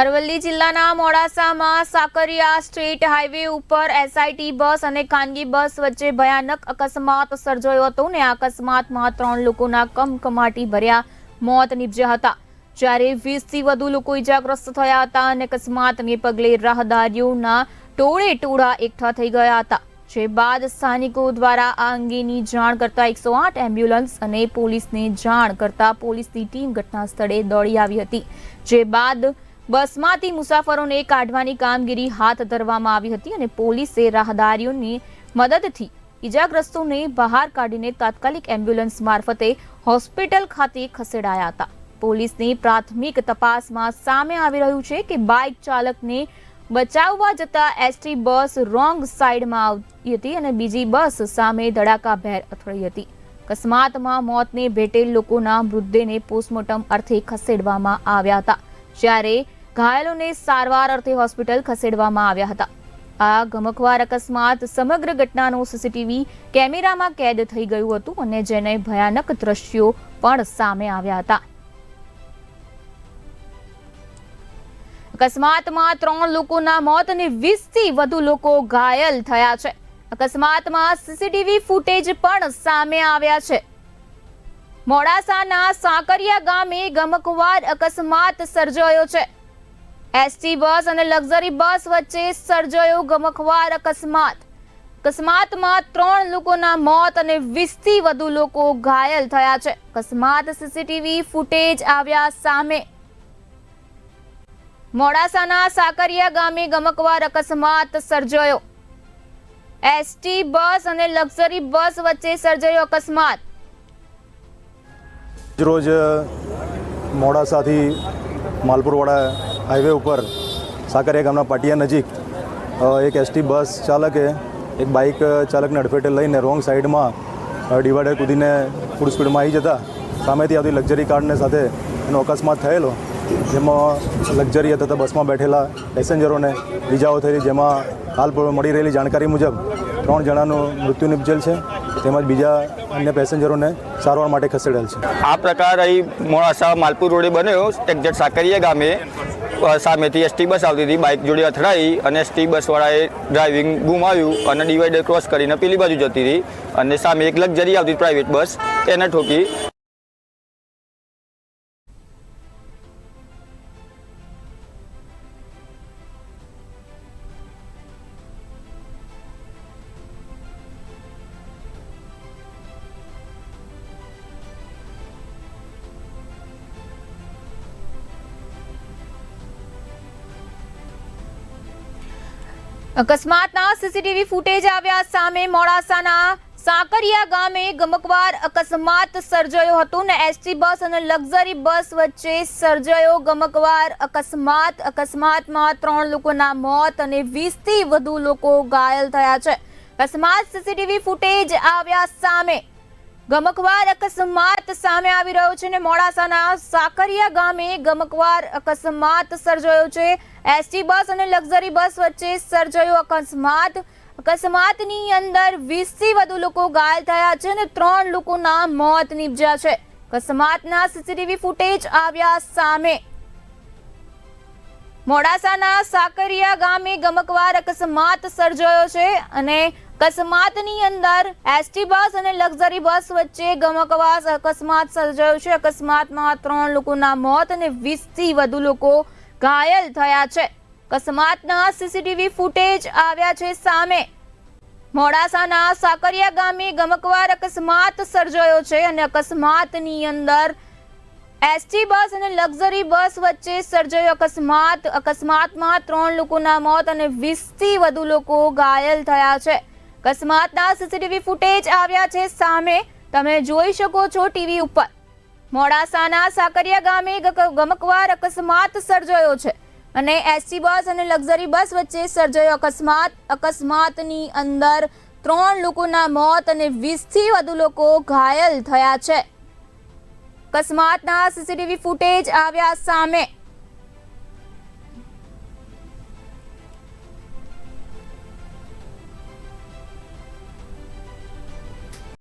અરવલ્લી જિલ્લાના મોડાસામાં Sakariya street highway ઉપર એસઆઈટી બસ અને ખાનગી બસ વચ્ચે ભયાનક અકસ્માત સર્જાયો હતો ને અકસ્માતમાં ત્રણ લોકોના કમકમાટી ભર્યા, મોત નીપજ્યા હતા. જ્યારે વીસથી વધુ લોકો ઇજાગ્રસ્ત થયા હતા અને અકસ્માતને પગલે રાહદારીઓના ટોળે ટોળા એકઠા થઈ ગયા હતા. જે બાદ સ્થાનિકો દ્વારા આ અંગેની જાણ કરતા એકસો આઠ એમ્બ્યુલન્સ અને પોલીસને જાણ કરતા પોલીસની ટીમ ઘટના સ્થળે દોડી આવી હતી. જે બાદ બસમાંથી મુસાફરોને કાઢવાની કામગીરી હાથ ધરવામાં આવી હતી અને પોલીસે રાહદારીઓની મદદથી ઇજાગ્રસ્તોને બહાર કાઢીને તાત્કાલિક એમ્બ્યુલન્સ મારફતે હોસ્પિટલ ખાતે ખસેડાયા હતા. પોલીસની પ્રાથમિક તપાસમાં સામે આવી રહ્યું છે કે બાઇક ચાલકને બચાવવા જતા એસટી બસ રોંગ સાઈડમાં આવી હતી અને બીજી બસ સામે ધડાકાભેર અથડાઈ હતી. અકસ્માતમાં મોતને ભેટેલ લોકોના મૃતદેહને પોસ્ટમોર્ટમ અર્થે ખસેડવામાં આવ્યા હતા. જ્યારે ઘાયલોને સારવાર અર્થે હોસ્પિટલ ખસેડવામાં આવ્યા હતા. આ ગમકવાર અકસ્માત સમગ્ર ઘટનાનું સીસીટીવી કેમેરામાં કેદ થઈ ગયું હતું અને જેને ભયાનક દ્રશ્યો પણ સામે આવ્યા હતા. અકસ્માતમાં ત્રણ લોકોના મોત અને વીસથી વધુ લોકો ઘાયલ થયા છે. અકસ્માતમાં સીસીટીવી ફૂટેજ પણ સામે આવ્યા છે. મોડાસાના સાકરિયા ગામે ગમકવાર અકસ્માત સર્જાયો છે. એસટી બસ અને લક્ઝરી બસ વચ્ચે સર્જાયો ગમખવાર અકસ્માત. અકસ્માતમાં ત્રણ લોકોના મોત અને વીસથી વધુ લોકો ઘાયલ થયા છે. અકસ્માત સીસીટીવી ફૂટેજ આવ્યા સામે. મોડાસાના સાકરિયા ગામે ગમકવાર અકસ્માત સર્જાયો. એસટી બસ અને લક્ઝરી બસ વચ્ચે સર્જાયો અકસ્માત. રોજ મોડાસાથી માલપુરવાડા હાઈવે ઉપર સાકરિયા ગામના પાટિયા નજીક એક એસટી બસ ચાલકે, એક બાઇક ચાલકને અડફેટે લઈને રોંગ સાઈડમાં ડિવાઈડર કૂદીને ફૂલ સ્પીડમાં આવી જતા. સામેથી આવતી લક્ઝરી કારને સાથે એનો અકસ્માત થયેલો, જેમાં લક્ઝરી તથા બસમાં બેઠેલા પેસેન્જરોને ઇજાઓ થયેલી જેમાં હાલ મળી રહેલી જાણકારી મુજબ ત્રણ જણાનું મૃત્યુ નિપજેલ છે, તેમજ બીજા અન્ય પેસેન્જરોને સારવાર માટે ખસેડેલ છે. આ પ્રકાર અહીં મોડાસા માલપુર રોડે બન્યો એક્ઝેક્ટ સાકરિયા ગામે સામેથી એસટી બસ આવતી હતી, બાઇક જોડે અથડાઈ અને એસટી બસવાળાએ ડ્રાઇવિંગ ગુમાવ્યું અને ડિવાઈડર ક્રોસ કરીને પેલી બાજુ જતી હતી અને સામે એક લક્ઝરી આવતી પ્રાઇવેટ બસ એને ઠોકી અકસ્માતના સીસીટીવી ફૂટેજ આવ્યા સામે મોડાસાના સાકરિયા ગામે ગમકવાર અકસ્માત સર્જાયો હતો ને એસટી બસ અને લક્ઝરી બસ વચ્ચે સર્જાયો ગમકવાર અકસ્માત. અકસ્માતમાં ત્રણ લોકોના મોત અને વીસથી વધુ લોકો ઘાયલ થયા છે. અકસ્માત સીસીટીવી ફૂટેજ આવ્યા સામે ગમકવાર અકસ્માત સામે આવી રહ્યો છે ને મોડાસાના સાકરિયા ગામે ગમકવાર અકસ્માત સર્જાયો છે. એસટી બસ અને લક્ઝરી બસ વચ્ચે સર્જાયો અકસ્માત. અકસ્માતની અંદર વીસથી વધુ લોકો ઘાયલ થયા છે અને ત્રણ લોકોના મોત નીપજ્યા છે. અકસ્માતના સીસીટીવી ફૂટેજ આવ્યા સામે. મોડાસાના સાકરિયા ગામે ગમકવાર અકસ્માત સર્જાયો છે અને અકસ્માતની અંદર એસટી બસ અને લક્ઝરી બસ વચ્ચે ગમકવાર અકસ્માત સર્જાયો છે. અકસ્માતમાં ત્રણ લોકોના મોત અને વીસથી વધુ લોકો ઘાયલ થયા છે. અકસ્માતના સીસીટીવી ફૂટેજ આવ્યા છે સામે. મોડાસાના સાકરિયા ગામે ગમકવાર અકસ્માત સર્જાયો છે અને અકસ્માતની અંદર એસટી બસ અને લક્ઝરી બસ વચ્ચે સર્જાયો અકસ્માત. અકસ્માતમાં ત્રણ લોકોના મોત અને વીસથી વધુ લોકો ઘાયલ થયા છે. અકસ્માતના સીસીટીવી ફૂટેજ આવ્યા છે સામે. તમે જોઈ શકો છો ટીવી ઉપર. મોડાસાના સાકરિયા ગામે ગમકવાર અકસ્માત સર્જાયો છે. અને એસટી બસ અને લક્ઝરી બસ વચ્ચે સર્જાયો અકસ્માત. અકસ્માતની અંદર ત્રણ લોકોના મોત અને વીસથી વધુ લોકો ઘાયલ થયા છે. અકસ્માતના સીસીટીવી ફૂટેજ આવ્યા સામે.